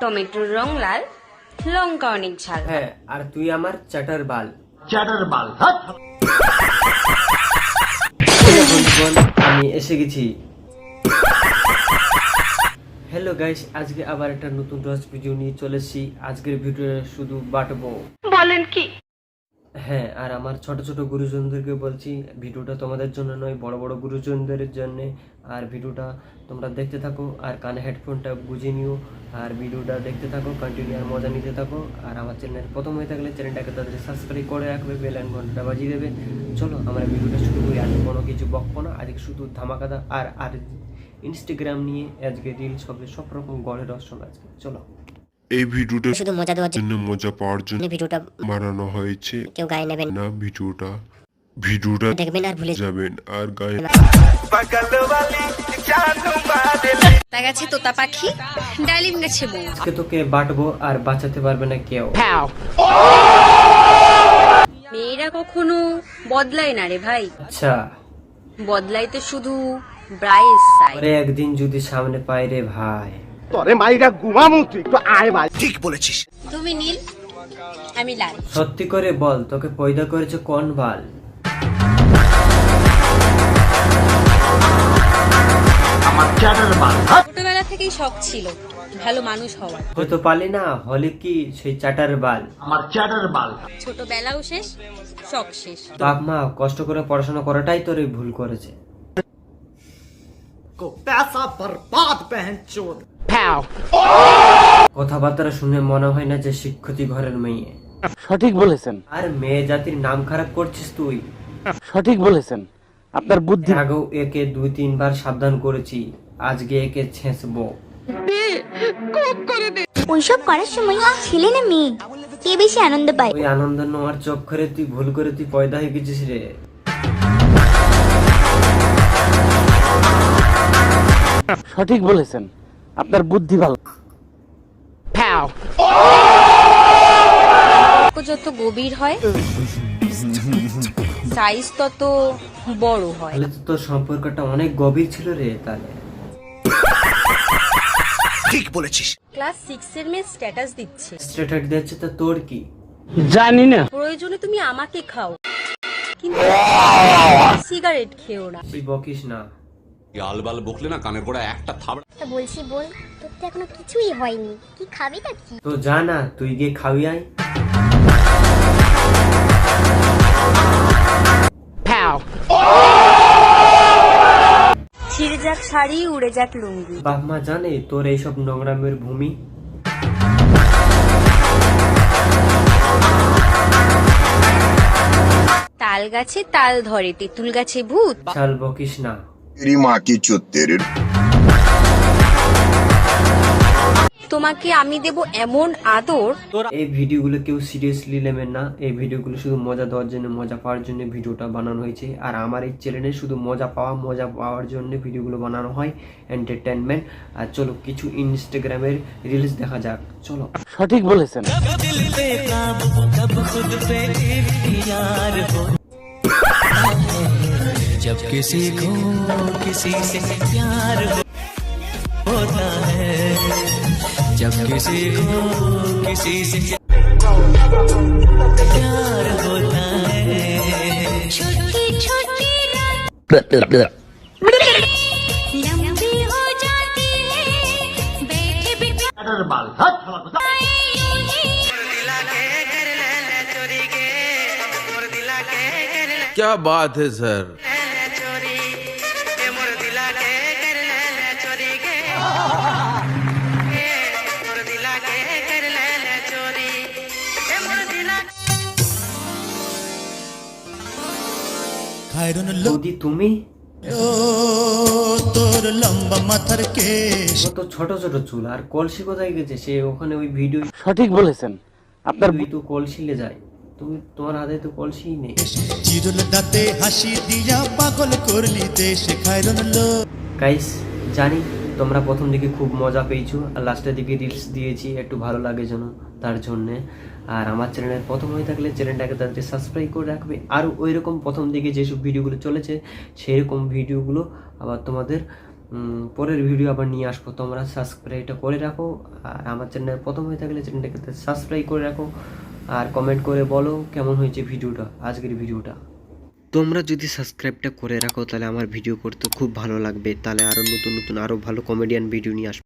টমেটোর রং লাল লঙ্কা অনেক ঝাল হ্যাঁ। আর তুই আমার চাটার বাল। চ্যাটার বাল আমি এসে গেছি। হ্যালো গাইস আজকে আবার একটা নতুন রস ভিডিও নিয়ে চলেছি আজকের ভিডিও শুধু বাটবো। বলেন কি? হ্যাঁ আর আমার ছোট ছোট গুরুজনদেরকে বলছি, ভিডিওটা তোমাদের জন্য নয়, বড় বড় গুরুজনদের জন্য। আর ভিডিওটা তোমরা দেখতে থাকো, আর কানে হেডফোনটা বুঝে নিও। আর ভিডিওটা দেখতে থাকো কন্টিনিউ আর মজা নিতে থাকো। আর আমার চ্যানেল প্রথম হয়ে থাকলে চ্যানেলটাকে তাদের সাবস্ক্রাইব করে রাখবে বেল আইকন ঘণ্টা বাজিয়ে দেবে। চলো, আমরা ভিডিওটা শুরু করি। আর কোনো কিছু বকবো না, আজকে শুধু ধামাকাদা। আর আর ইনস্টাগ্রাম নিয়ে আজকে রিলস হবে সব রকম গড়ের রসন আজকে। চলো। এই ভিডিওটা শুধু মজা দেওয়ার জন্য মজা পাওয়ার জন্য ভিডিওটা বানানো হয়েছে। কেউ গায়ে নেবেন না ভিডিওটা ভিডিওটা দেখবেন আর ভুলে যাবেন আর গায়ে তা গাছে তোতা পাখি ডালিম গাছে বউ। আজকে তোকে বাটবো আর বাঁচাতে পারবে না কেউ। মেয়েরা কখনো বদলায় না রে ভাই। আচ্ছা। বদলায় তো শুধু ব্রাইস সাইড। একদিন যদি সামনে পাই রে ভাই। তোরে মাইরা ঘুমামু তুই একটু আয় ভাই ঠিক বলেছিস তুমি নীল আমি লাল সত্যি করে বল তোকে পয়দা করেছে কোন বাল আমার চ্যাটার বাল হাট ছোটবেলা থেকেই শখ ছিল ভালো মানুষ হওয়ার হয়তো পালি না হলে কি সেই চাটার বাল আমার চ্যাটার বাল ছোটবেলাও শেষ শখ শেষ বাপ মা কষ্ট করে পড়াশোনা করাটাই তোর এই ভুল করেছে पैसा बर्बाद पहन चोद কথাবার্তা শুনে মনে হয় না যে শিক্ষিত ঘরের মেয়ে। সঠিক বলেছেন। আর মেয়ে জাতির নাম খারাপ করছিস তুই। সঠিক বলেছেন। আপনার বুদ্ধি আগেও একে দুই তিনবার সাবধান করেছি আজকে একে ছেঁচবো। ওইসব করার সময় ছেলে না মেয়ে। কে বেশি আনন্দ পায়? ওই আনন্দ নেওয়ার চোখ করে তুই ভুল করে তুই পয়দা হয়ে গেছিস রে। সঠিক বলেছেন। আপনার বুদ্ধি ভালো। যত গভীর হয় সাইজ তত বড় হয়। তাহলে তো তোর সম্পর্কটা অনেক গভীর ছিল রে তাহলে। ক্লাস সিক্স এর মেয়ে স্ট্যাটাস দিচ্ছে। স্ট্রেটার দিচ্ছে তা তোর কি? জানি না। প্রয়োজনে তুমি আমাকে খাও। কিন্তু সিগারেট খেও না। তুই বকিস না। আলবাল বকলে না কানের গোড়া একটা থাবড়া তা বলছি বল তোর তো এখনও কিছুই হয়নি। কি খাবি তা কি তো যা না তুই গিয়ে খাওয়াই আয়। ছিঁড়ে যাক শাড়ি উড়ে যাক লুঙ্গি। বাপ মা জানে তোর এইসব নোংরামের ভূমি। তাল গাছে তাল ধরে তেঁতুল গাছে ভূত। চাল বকিস না। রিমাকে চোদ্দের তোমাকে আমি দেব এমন আদর। এই ভিডিওগুলো কেউ সিরিয়াসলি নেবেন না। এই ভিডিওগুলো শুধু মজা দেওয়ার জন্য মজা পাওয়ার জন্য ভিডিওটা বানানো হয়েছে। আর আমার এই চ্যানেলে শুধু মজা পাওয়া মজা পাওয়ার জন্য ভিডিওগুলো বানানো হয় এন্টারটেনমেন্ট আর চলো কিছু ইনস্টাগ্রামের রিলস দেখা যাক। চলো। সঠিক বলেছেন। जब किसी को किसी से प्यार होता है, जब किसी को किसी से प्यार होता है। छोटी छोटी लंबी हो जाती है क्या बात है, सर? বৌদি তুমি? তোর লম্বা মাথার কেশ। তো ছোট ছোট চুল আর কলসি কোথায় গেছে? সে ওখানে ওই ভিডিও সঠিক বলেছেন। আপনার তুই তো কলসিলে যায়। তুমি তোমার হাতে তো কলসি নেই। চিরল দাঁতে হাসি দিয়া পাগল করলি দেশ খায়রন লো। গাইস জানি তোমরা প্রথম দিকে খুব মজা পেয়েছ, আর লাস্টের দিকে রিলস দিয়েছি, একটু ভালো লাগে যেন তার জন্যে। আর আমার চ্যানেলের প্রথম হয়ে থাকলে চ্যানেলটাকে তাদের সাবস্ক্রাইব করে রাখবে আর ওই রকম প্রথম দিকে যেসব ভিডিওগুলো চলেছে সেই রকম ভিডিওগুলো আবার তোমাদের পরের ভিডিও আবার নিয়ে আসব। তোমরা সাবস্ক্রাইবটা করে রাখো, আর আমার চ্যানেল প্রথম হয়ে থাকলে চ্যানেলটাকে সাবস্ক্রাইব করে রাখো, আর কমেন্ট করে বলো কেমন হয়েছে ভিডিওটা আজকের ভিডিওটা তোমরা যদি সাবস্ক্রাইবটা করে রাখো, তাহলে আমার ভিডিও করতে খুব ভালো লাগবে। তাহলে আরও নতুন নতুন আরও ভালো কমেডিয়ান ভিডিও নিয়ে আসব